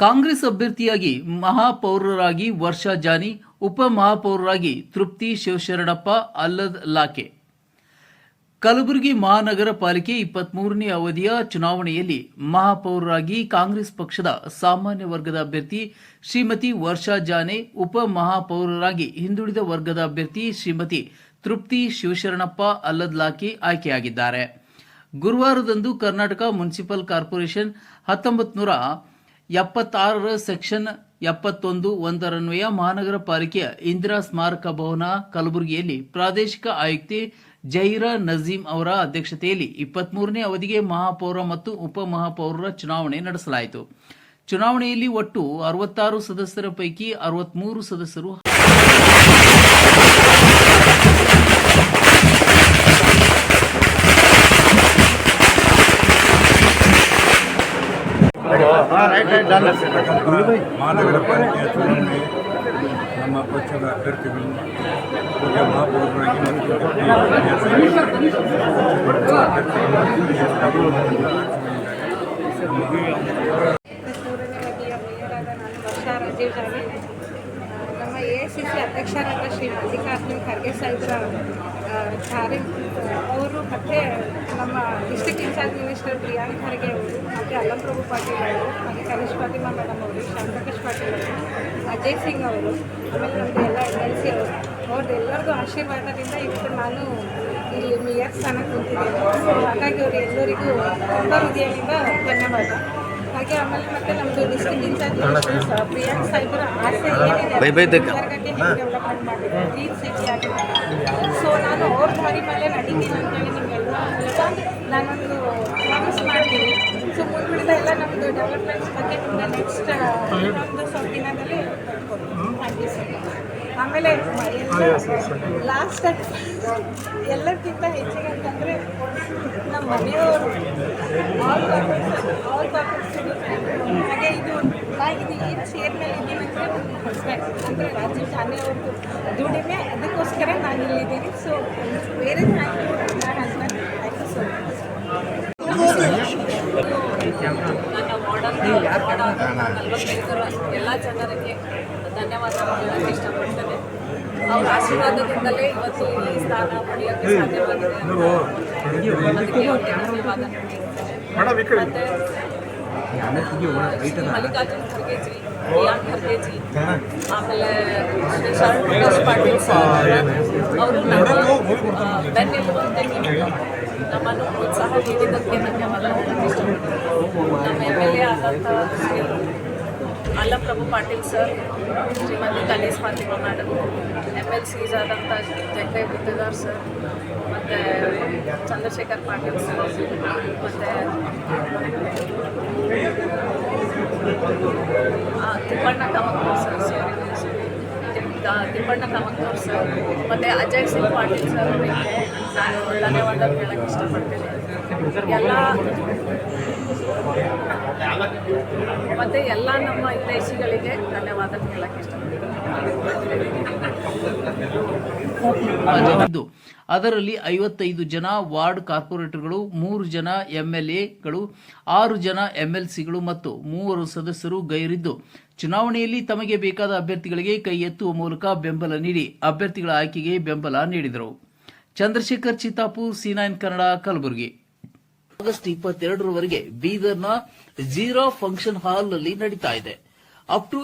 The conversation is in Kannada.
ಕಾಂಗ್ರೆಸ್ ಅಭ್ಯರ್ಥಿಯಾಗಿ ಮಹಾಪೌರರಾಗಿ ವರ್ಷಾ ಜಾನಿ ಉಪ ಮಹಾಪೌರರಾಗಿ ತೃಪ್ತಿ ಶಿವಶರಣಪ್ಪ, ಅಲ್ಲದ್ ಲಾಕೆ. ಕಲಬುರಗಿ ಮಹಾನಗರ ಪಾಲಿಕೆ ಇಪ್ಪತ್ಮೂರನೇ ಅವಧಿಯ ಚುನಾವಣೆಯಲ್ಲಿ ಮಹಾಪೌರರಾಗಿ ಕಾಂಗ್ರೆಸ್ ಪಕ್ಷದ ಸಾಮಾನ್ಯ ವರ್ಗದ ಅಭ್ಯರ್ಥಿ ಶ್ರೀಮತಿ ವರ್ಷಾ ಜಾನೆ ಉಪ ಮಹಾಪೌರರಾಗಿ ಹಿಂದುಳಿದ ವರ್ಗದ ಅಭ್ಯರ್ಥಿ ಶ್ರೀಮತಿ ತೃಪ್ತಿ ಶಿವಶರಣಪ್ಪ ಅಲ್ಲದ್ಲಾಕಿ ಆಯ್ಕೆಯಾಗಿದ್ದಾರೆ. ಗುರುವಾರದಂದು ಕರ್ನಾಟಕ ಮುನ್ಸಿಪಲ್ ಕಾರ್ಪೊರೇಷನ್ ಹತ್ತೊಂಬತ್ತು ನೂರ ಎಪ್ಪತ್ತಾರರ ಸೆಕ್ಷನ್ ಎಪ್ಪತ್ತೊಂದು ಒಂದರನ್ವಯ ಮಹಾನಗರ ಪಾಲಿಕೆಯ ಇಂದಿರಾ ಸ್ಮಾರಕ ಭವನ ಕಲಬುರಗಿಯಲ್ಲಿ ಪ್ರಾದೇಶಿಕ ಆಯುಕ್ತೆ ಜೈರಾ ನಜೀಂ ಅವರ ಅಧ್ಯಕ್ಷತೆಯಲ್ಲಿ ಇಪ್ಪತ್ಮೂರನೇ ಅವಧಿಗೆ ಮಹಾಪೌರ ಮತ್ತು ಉಪ ಮಹಾಪೌರರ ಚುನಾವಣೆ ನಡೆಸಲಾಯಿತು. ಚುನಾವಣೆಯಲ್ಲಿ ಒಟ್ಟು ಅರವತ್ತಾರು ಸದಸ್ಯರ ಪೈಕಿ ಅರವತ್ಮೂರು ಸದಸ್ಯರು ಮಹಾನಗರ ಪಾಲಿಕೆಯ ಚುನಾವಣೆ ನಮ್ಮ ಪಕ್ಷದ ಅಭ್ಯರ್ಥಿಗಳು ಮುಖ್ಯ ಮಹಾಪೌರರಾಗಿ ನಮ್ಮ ಅಧ್ಯಕ್ಷರಾದ ಶ್ರೀ ಮಲ್ಲಿಕಾರ್ಜುನ್ ಖರ್ಗೆ ಸಾಹೇಬ್ರ ಧಾರೆ ಅವರು ಮತ್ತು ನಮ್ಮ district in charge minister Priyank Kharge ಅವರು ಮತ್ತು ಅಲ್ಲಂಪ್ರಭು ಪಾಟೀಲ್ ಅವರು, ಮತ್ತು ಕನಿಷ್ ಫಾತಿಮಾ ಮೇಡಮ್ ಅವರು ಶಾಂತಕೇಶ್ ಪಾಟೀಲ್ ಅವರು, ಅಜಯ್ ಸಿಂಗ್ ಅವರು, ಆಮೇಲೆ ನಮ್ಮದು ಎಲ್ಲ ಎಲ್ ಸಿ ಅವರು ಅವ್ರದ್ದು ಎಲ್ಲರಿಗೂ ಆಶೀರ್ವಾದದಿಂದ ಇವತ್ತು ನಾನು ಇಲ್ಲಿ ಮೇಯರ್ ಸ್ಥಾನಕ್ಕೆ ಕೂತಿದ್ದೇನೆ ಹಾಗಾಗಿ ಅವರು ಎಲ್ಲರಿಗೂ ತುಂಬ ಹೃದಯದಿಂದ ಧನ್ಯವಾದ. ಹಾಗೆ ಆಮೇಲೆ ಮತ್ತೆ ನಮ್ಮದು ಡಿಸ್ಟ್ರಿಕ್ಟ್ ಇನ್ಚಾರ್ಜ್ ಪ್ರಿಯಾಂಕ್ ಸಾಹೇಬರ ಆಸೆ ಏನಿದೆ ಡೆವಲಪ್ಮೆಂಟ್ ಮಾಡಬೇಕು ಕ್ಲೀನ್ ಸಿಟಿ ಸೊ ನಾನು ಅವ್ರ ದಾರಿ ಮೇಲೆ ನಡೀತೀನಿ ಅಂತೇಳಿ ನಿಮಗೆಲ್ಲ ನಾನೊಂದು ಪ್ರಾಮಿಸ್ ಮಾಡ್ತೀನಿ. ಸೊ ಎಲ್ಲ ನಮ್ಮದು ಡೆವಲಪ್ಮೆಂಟ್ಸ್ ಬಗ್ಗೆ ನಿಮಗೆ ನೆಕ್ಸ್ಟ್ ಇನ್ನೊಂದು ಸ್ವಲ್ಪ ದಿನದಲ್ಲಿ ಥ್ಯಾಂಕ್ ಯು ಸೊ ಮಚ್ ಆಮೇಲೆ ಲಾಸ್ಟ್ ಎಲ್ಲಕ್ಕಿಂತ ಅಂತಂದರೆ ನಮ್ಮ ಮನೆಯವರು ಆಲ್ ಆಲ್ ಹಾಗೆ ಇದು ನಾ ಇದು ಏನು ಚೇರ್ ಮೇಲೆ ಅಂದರೆ ನನ್ನ ಹಸ್ಬೆಂಡ್ ಅಂದರೆ ರಾಜೀವ್ ಜಾನೆ ಅವ್ರದ್ದು ದುಡಿಮೆ ಅದಕ್ಕೋಸ್ಕರ ನಾನು ಇಲ್ಲಿದ್ದೀನಿ. ಸೊ ಬೇರೆ ಥ್ಯಾಂಕ್ ಯು ನನ್ನ husband thank you so much ನನ್ನ ಎಲ್ಲ ಜನರಿಗೆ ಧನ್ಯವಾದ ಹೇಳಕ್ಕೆ ಇಷ್ಟಪಡ್ತೇನೆ. ಅವ್ರ ಆಶೀರ್ವಾದದಿಂದಲೇ ಇವತ್ತು ಈ ಸ್ಥಾನ ಪಡೆಯೋಕ್ಕೆ ಸಾಧ್ಯವಾಗಿದೆ ಅದಕ್ಕೆ ಅವ್ರಿಗೆ ಧನ್ಯವಾದ ಮತ್ತೆ ಶ್ರೀ ಮಲ್ಲಿಕಾರ್ಜುನ್ ಖರ್ಗೆಜಿ ಪ್ರಿಯಾಂಕ್ ಖರ್ಗೆಜಿ ಆಮೇಲೆ ಶ್ರೀ ಶರಣ್ ಪ್ರಕಾಶ್ ಪಾಟೀಲ್ ಸರ್. ಅವರು ನಮ್ಮ ಬೆನ್ನೆಲುಬಂತೆ ನಿಂತು ನಮ್ಮನ್ನು ಪ್ರೋತ್ಸಾಹ ನೀಡಿದ್ದಕ್ಕೆ ಧನ್ಯವಾದ. ಹೇಳಕ್ಕೆ ಇಷ್ಟಪಡ್ತೀನಿ ನಮ್ಮ ಎಂ ಎಲ್ ಎ ಆದಂಥ Shri Allaprabhu Patil sir Shrimati Kanees Fatima madam M L Cs ಆದಂಥ ಜಂಗೈ ಗುತ್ತೇದಾರ್ ಸರ್ ಮತ್ತು ಚಂದ್ರಶೇಖರ್ ಪಾಟೀಲ್ ಸರ್. ಮತ್ತು Tippanna Kamatnur sir sorry Tippanna Kamatnur sir. ಮತ್ತು ಅಜಯ್ ಸಿಂಗ್ ಪಾಟೀಲ್ ಸರ್ ಅವರಿಗೆ ನಾನು ಧನ್ಯವಾದ ಹೇಳಕ್ಕೆ ಇಷ್ಟಪಡ್ತೀನಿ. ಎಲ್ಲ ಮತ್ತು ಎಲ್ಲ ನಮ್ಮ ಹಿತೈಷಿಗಳಿಗೆ ಧನ್ಯವಾದ ಹೇಳಕ್ಕೆ ಇಷ್ಟಪಡ್ತೀನಿ. ಅದರಲ್ಲಿ ಐವತ್ತೈದು ಜನ ವಾರ್ಡ್ ಕಾರ್ಪೊರೇಟರ್ಗಳು, ಮೂರು ಜನ ಎಂಎಲ್ಎಗಳು ಆರು ಜನ ಎಂಎಲ್ಸಿಗಳು ಮತ್ತು ಮೂವರು ಸದಸ್ಯರು ಗೈರಿದ್ದು. ಚುನಾವಣೆಯಲ್ಲಿ ತಮಗೆ ಬೇಕಾದ ಅಭ್ಯರ್ಥಿಗಳಿಗೆ ಕೈ ಎತ್ತುವ ಮೂಲಕ ಬೆಂಬಲ ನೀಡಿ ಅಭ್ಯರ್ಥಿಗಳ ಆಯ್ಕೆಗೆ ಬೆಂಬಲ ನೀಡಿದರು. Chandrashekhar Chittapur, C nine Kannada, Kalaburagi. August ಇಪ್ಪತ್ತೆರಡರವರೆಗೆ ಬೀದರ್ನ ಜೀರೋ ಫಂಕ್ಷನ್ ಹಾಲ್ನಲ್ಲಿ ನಡೀತಾ ಇದೆ. Up to